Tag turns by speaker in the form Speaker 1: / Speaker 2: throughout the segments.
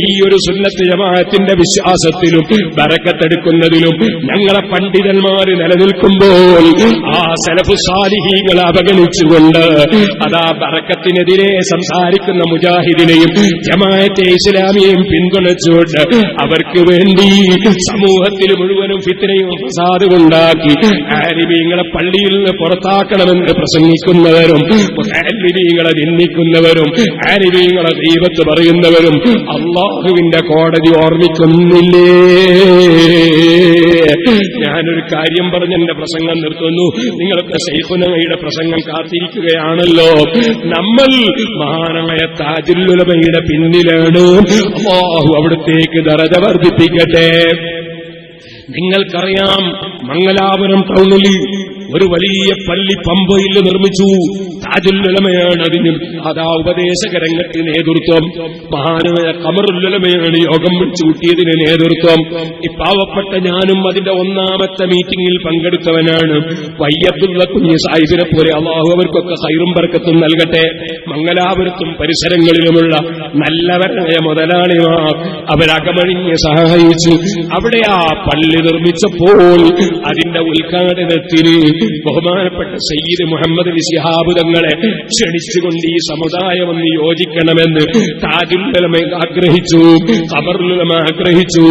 Speaker 1: ഈ ഒരു സുന്നത്ത് ജമാഅത്തിന്റെ വിശ്വാസത്തിലും ബറക്കത്തെടുക്കുന്നതിലും ഞങ്ങളെ പണ്ഡിതന്മാർ നിലനിൽക്കുമ്പോൾ ആ സലഫു സാലിഹികൾ അവഗണിച്ചുകൊണ്ട് അതാ ബറക്കത്തിനെതിരെ സംസാരിക്കുന്ന മുജാഹിദിനെയും ജമാഅത്തെ ഇസ്ലാമിയെയും പിന്തുണച്ചുകൊണ്ട് അവർക്ക് വേണ്ടി സമൂഹത്തിൽ മുഴുവനും ഫിത്തിനെയും സാധുണ്ടാക്കി ആരിബീങ്ങളെ പള്ളിയിൽ നിന്ന് പുറത്താക്കണമെന്ന് പ്രസംഗിക്കുന്നവരും ആലിമീങ്ങളെ നിന്ദിക്കുന്നവരും ആലിമീങ്ങളെ ദൈവത്ത് പറയുന്നവരും അള്ളാഹുവിന്റെ കോടതി ഓർമ്മിക്കുന്നില്ലേ? ഞാനൊരു കാര്യം പറഞ്ഞ് എന്റെ പ്രസംഗം നിർത്തുന്നു. നിങ്ങളൊക്കെ ശൈഖുനയുടെ പ്രസംഗം കാത്തിരിക്കുകയാണല്ലോ. നമ്മൾ മഹാനായ താജുല്ലുലമയുടെ പിന്നിലാണ്. അള്ളാഹു അവിടത്തേക്ക് ദറജ വർദ്ധിപ്പിക്കട്ടെ. നിങ്ങൾക്കറിയാം മംഗലാപുരം ടൗണിൽ ഒരു വലിയ പള്ളി പമ്പയിൽ നിർമ്മിച്ചു. താജുല്ലുലമയാണ് അതിന് അതാ ഉപദേശകരംഗത്തിന് നേതൃത്വം. മഹാനായ കമറുല്ലുലമയാണ് യോഗം വിളിച്ചു കൂട്ടിയതിന് നേതൃത്വം. ഇപ്പാവപ്പെട്ട പാവപ്പെട്ട ഞാനും അതിന്റെ ഒന്നാമത്തെ മീറ്റിംഗിൽ പങ്കെടുത്തവനാണ്. വയ്യത്തുള്ള കുഞ്ഞ് സാഹിബിനെ പോലെ അള്ളാഹു അവർക്കൊക്കെ സൈറും ബർക്കത്തും നൽകട്ടെ. മംഗലാപുരത്തും പരിസരങ്ങളിലുമുള്ള നല്ലവരായ മുതലാളിമാർ അവരകമഴിഞ്ഞ് സഹായിച്ചു. അവിടെ ആ പള്ളി നിർമ്മിച്ചപ്പോൾ അതിന്റെ ഉദ്ഘാടനത്തിന് ബഹുമാനപ്പെട്ട സയ്യിദ് മുഹമ്മദ് വിസിഹാബ് തങ്ങളെ ക്ഷണിച്ചുകൊണ്ട് ഈ സമുദായം ഒന്ന് യോജിക്കണമെന്ന് താജുല്ലുലമ ആഗ്രഹിച്ചു ഖബറുലുലമ ആഗ്രഹിച്ചു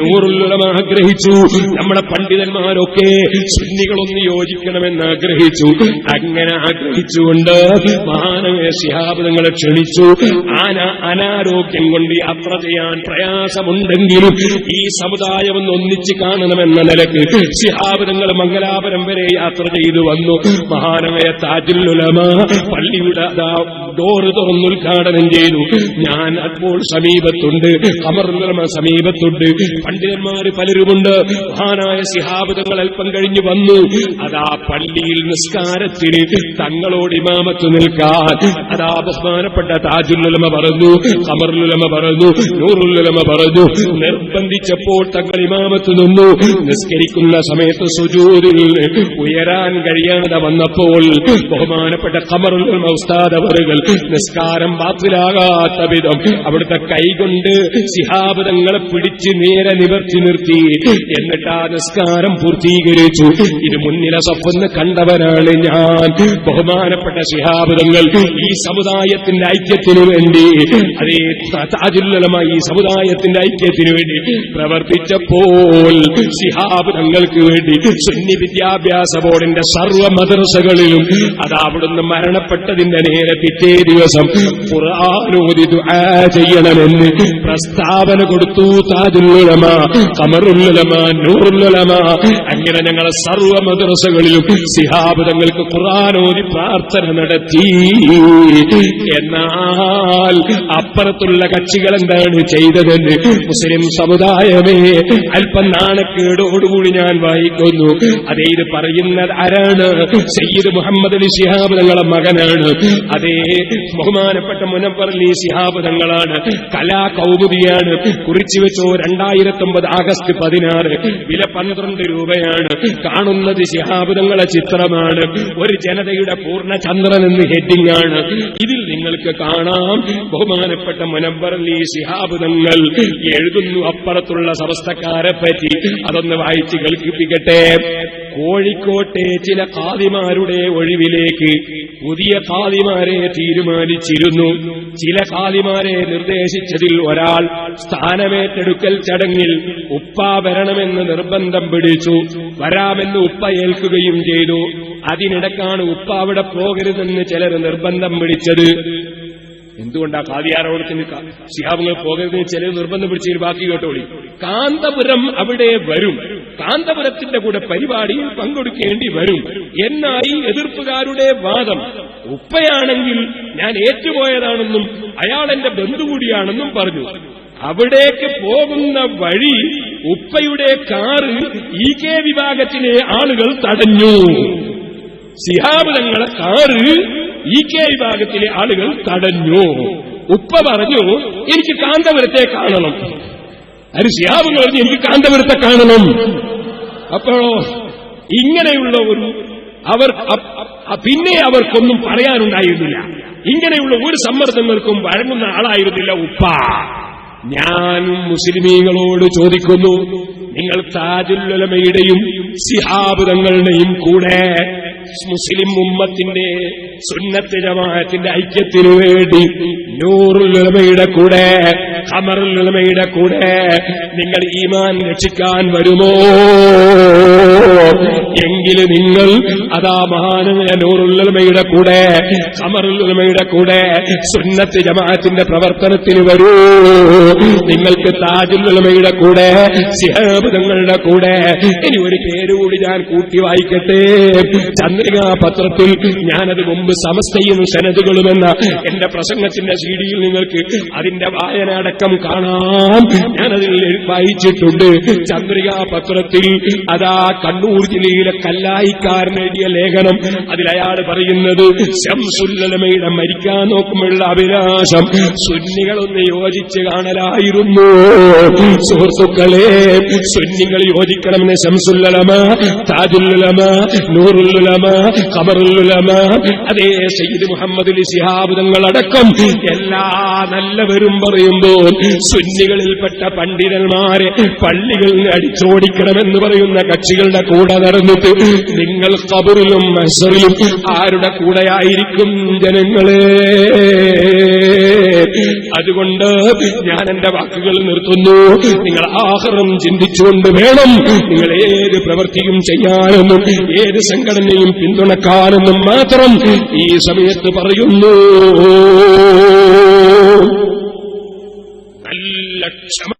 Speaker 1: നൂറുല്ലമ ആഗ്രഹിച്ചു. നമ്മുടെ പണ്ഡിതന്മാരൊക്കെ സുന്നികളൊന്ന് യോജിക്കണമെന്ന് ആഗ്രഹിച്ചു. അങ്ങനെ ആഗ്രഹിച്ചുകൊണ്ട് മഹാനവേ ശിഹാബ് തങ്ങളെ ക്ഷണിച്ചു. ആന അനാരോഗ്യം കൊണ്ട് യാത്ര ചെയ്യാൻ പ്രയാസമുണ്ടെങ്കിലും ഈ സമുദായം ഒന്ന് ഒന്നിച്ച് കാണണമെന്ന നിലയ്ക്ക് ശിഹാബ് തങ്ങൾ മംഗലാപുരം വരെ യാത്ര ചെയ്തു വന്നു. മഹാനവയ താജുല്ലുലമ പള്ളിയുടെ ഡോറ് തുറന്നുദ്ഘാടനം ചെയ്തു. ഞാൻ അപ്പോൾ സമീപത്തുണ്ട് അമർലമ സമീപത്തുണ്ട്. പണ്ഡിതന്മാര് പലരുമുണ്ട്. മഹാനായ സിഹാബുദങ്ങൾ അല്പം കഴിഞ്ഞു വന്നു. അതാ പള്ളിയിൽ നിസ്കാരത്തിന് തങ്ങളോട് ഇമാമത്ത് നിൽക്കാൻ. അതാ ബഹുമാനപ്പെട്ട താജുല്ലുലമ പറഞ്ഞു അമർലുലമ പറഞ്ഞു നൂറുല്ലുലമ പറഞ്ഞു. നിർബന്ധിച്ചപ്പോൾ തങ്ങൾ ഇമാമത്ത് നിന്നു. നിസ്കരിക്കുന്ന സമയത്ത് സുജൂരിൽ ഉയരാൻ കഴിയാതെ വന്നപ്പോൾ ബഹുമാനപ്പെട്ട കമറുൽ ഉസ്താദ് അവറുകൾ നിസ്കാരം ബാത്തിലാകാത്ത വിധം അവിടുത്തെ കൈകൊണ്ട് സിഹാബദങ്ങളെ പിടിച്ച് നേരെ നിവർത്തി നിർത്തി. എന്നിട്ട് ആ നിസ്കാരം പൂർത്തീകരിച്ചു. ഇത് മുന്നിലെ സ്വപ്നം കണ്ടവരാണ് ഞാൻ. ബഹുമാനപ്പെട്ട സിഹാബദങ്ങൾ ഈ സമുദായത്തിന്റെ ഐക്യത്തിനു വേണ്ടി അതേ താജുല്ലമായി ഈ സമുദായത്തിന്റെ ഐക്യത്തിനു വേണ്ടി പ്രവർത്തിച്ചപ്പോൾ സിഹാബ് തങ്ങൾക്ക് വേണ്ടി സുന്നി വിദ്യാഭ്യാസ ബോർഡിന്റെ സർവ മദ്രസകളിലും അത് അവിടുന്ന് മരണപ്പെട്ടതിന്റെ നേരെ പിറ്റേ ദിവസം ഖുർആാനോദി ദുആ ചെയ്യണമെന്ന് പ്രസ്താവന കൊടുത്തു താജുല്ലുലമ കമറുല്ലുലമ നൂറുല്ലുലമ അങ്ങനെ ഞങ്ങളെ സർവ മദ്രസകളിലും സിഹാബ് തങ്ങൾക്ക് ഖുർആാനോദി പ്രാർത്ഥന നടത്തി. എന്നാൽ അപ്പുറത്തുള്ള കക്ഷികൾ എന്താണ് ചെയ്തതെന്ന് മുസ്ലിം സമുദായമേ അല്പം നാണക്കേടോടുകൂടി ഞാൻ വായിക്കുന്നു. അതേ ഇത് പറയുന്നത് ആരാണ്? സയ്യിദ് മുഹമ്മദ് അലി ശിഹാബ് തങ്ങളെ മകനാണ്. അതേ ബഹുമാനപ്പെട്ട മുനപ്പറലി സിഹാബദങ്ങളാണ് കലാ കൗമുദിയാണ്. കുറിച്ചു വെച്ചോ രണ്ടായിരത്തി ഒമ്പത് ആഗസ്റ്റ് പതിനാറ്. വില പന്ത്രണ്ട് രൂപയാണ്. കാണുന്നത് ശിഹാബ് തങ്ങളെ ചിത്രമാണ്. ഒരു ജനതയുടെ പൂർണ ചന്ദ്രൻ എന്ന് ഹെഡിംഗ് ആണ്. ഇതിൽ നിങ്ങൾക്ക് കാണാം. ബഹുമാനപ്പെട്ട മുനപ്പറലി തങ്ങൾ എഴുതുന്നു അപ്പുറത്തുള്ള സമസ്തക്കാരെ പറ്റി. അതൊന്ന് വായിച്ച് കേൾപ്പിക്കട്ടെ. കോഴിക്കോട്ടെ ചില കാതിമാരുടെ ഒഴിവിലേക്ക് പുതിയ കാലിമാരെ തീരുമാനിച്ചിരുന്നു. ചില കാലിമാരെ നിർദ്ദേശിച്ചതിൽ ഒരാൾ സ്ഥാനമേറ്റെടുക്കൽ ചടങ്ങിൽ ഉപ്പ വരണമെന്ന് നിർബന്ധം പിടിച്ചു. വരാമെന്ന് ഉപ്പ ഏൽക്കുകയും ചെയ്തു. അതിനിടക്കാണ് ഉപ്പ അവിടെ പോകരുതെന്ന് ചിലർ നിർബന്ധം പിടിച്ചത്. എന്തുകൊണ്ടാ കാതിയാരോടത്തിന് ശിഹാബുകൾ പോകരുതെന്ന് ചിലർ നിർബന്ധം പിടിച്ചതിൽ ബാക്കി കേട്ടോളി. കാന്തപുരം അവിടെ വരും. കാന്തപുരത്തിന്റെ കൂടെ പരിപാടിയിൽ പങ്കെടുക്കേണ്ടി വരും. എന്നായി എതിർപ്പുകാരുടെ വാദം. ഉപ്പയാണെങ്കിൽ ഞാൻ ഏറ്റുപോയതാണെന്നും അയാൾ എന്റെ ബന്ധു കൂടിയാണെന്നും പറഞ്ഞു. അവിടേക്ക് പോകുന്ന വഴി ഉപ്പയുടെ കാറ് ഇ കെ വിഭാഗത്തിലെ ആളുകൾ തടഞ്ഞു. ശിഹാബ് തങ്ങളെ കാറ് ഇ കെ വിഭാഗത്തിലെ ആളുകൾ തടഞ്ഞു. ഉപ്പ പറഞ്ഞു എനിക്ക് കാന്തപുരത്തെ കാണണം. അത് ശിഹാബ് പറഞ്ഞു എനിക്ക് കാന്തപുരത്തെ കാണണം. അപ്പോഴോ ഇങ്ങനെയുള്ള ഒരു അവർ പിന്നെ അവർക്കൊന്നും പറയാനുണ്ടായിരുന്നില്ല. ഇങ്ങനെയുള്ള ഒരു സമ്മർദ്ദങ്ങൾക്കും വഴങ്ങുന്ന ആളായിരുന്നില്ല ഉപ്പ. ഞാനും മുസ്ലിമീങ്ങളോട് ചോദിക്കുന്നു നിങ്ങൾ താജുല്ലമയുടെയും സിഹാബുദങ്ങളുടെയും കൂടെ മുസ്ലിം ഉമ്മത്തിന്റെ സുന്നത്ത് ജമാഅത്തിന്റെ ഐക്യത്തിനു വേണ്ടി നൂറുലമയുടെ കൂടെ ഖമറുലമയുടെ കൂടെ നിങ്ങൾ ഈമാൻ രക്ഷിക്കാൻ വരുമോ? എങ്കിൽ നിങ്ങൾ അതാ മഹാനായ നൂറുലമയുടെ കൂടെ ഖമറുലമയുടെ കൂടെ സുന്നത്ത് ജമാഅത്തിന്റെ പ്രവർത്തനത്തിന് വരൂ. നിങ്ങൾക്ക് താജുലമയുടെ കൂടെ സിഹാബുദങ്ങളുടെ കൂടെ. ഇനി ഒരു പേര് കൂടി ഞാൻ കൂട്ടി വായിക്കട്ടെ. ചന്ദ്രികാ പത്രത്തിൽ ഞാനത് മുമ്പ് സമസ്തയും സനതുകളുമെന്ന എന്റെ പ്രസംഗത്തിന്റെ സീഡിയിൽ നിങ്ങൾക്ക് അതിന്റെ വായന അടക്കം കാണാം. ഞാനതിൽ വായിച്ചിട്ടുണ്ട്. ചന്ദ്രികാ പത്രത്തിൽ അതാ കണ്ണൂർ ജില്ലയിലെ കല്ലായിക്കാരൻ എഴുതിയ ലേഖനം. അതിലയാൾ പറയുന്നത് ശംസുല്ലമയുടെ മരിക്കാൻ നോക്കുമ്പോഴുള്ള അഭിലാഷം സുന്നികളൊന്ന് യോജിച്ച് കാണലായിരുന്നു. സുഹൃത്തുക്കളെ സുന്നികൾ യോജിക്കണമെന്ന് ശംസുല്ലമ താജുല്ലമ നൂറുല്ലുലമ ഖമറുല്ലുലമ അതേ സയ്യിദ് മുഹമ്മദ് തങ്ങളടക്കം എല്ലാ നല്ലവരും പറയുമ്പോൾ സുന്നികളിൽപ്പെട്ട പണ്ഡിതന്മാരെ പള്ളികളിൽ അടിച്ചോടിക്കണമെന്ന് പറയുന്ന കക്ഷികളുടെ കൂടെ നടന്നിട്ട് നിങ്ങൾ കബറിലും മസറിലും ആരുടെ കൂടെയായിരിക്കും ജനങ്ങളെ? അതുകൊണ്ട് ഞാൻ എന്റെ വാക്കുകൾ നിർത്തുന്നു. നിങ്ങൾ ആഹാരം ചിന്തിച്ചുകൊണ്ട് വേണം നിങ്ങൾ ഏത് പ്രവൃത്തിയും ചെയ്യാനെന്നും ഏത് സംഘടനയും പിന്തുണക്കാനെന്നും മാത്രം ഈ സമയത്ത് പറയുന്നു. നല്ല ക്ഷമ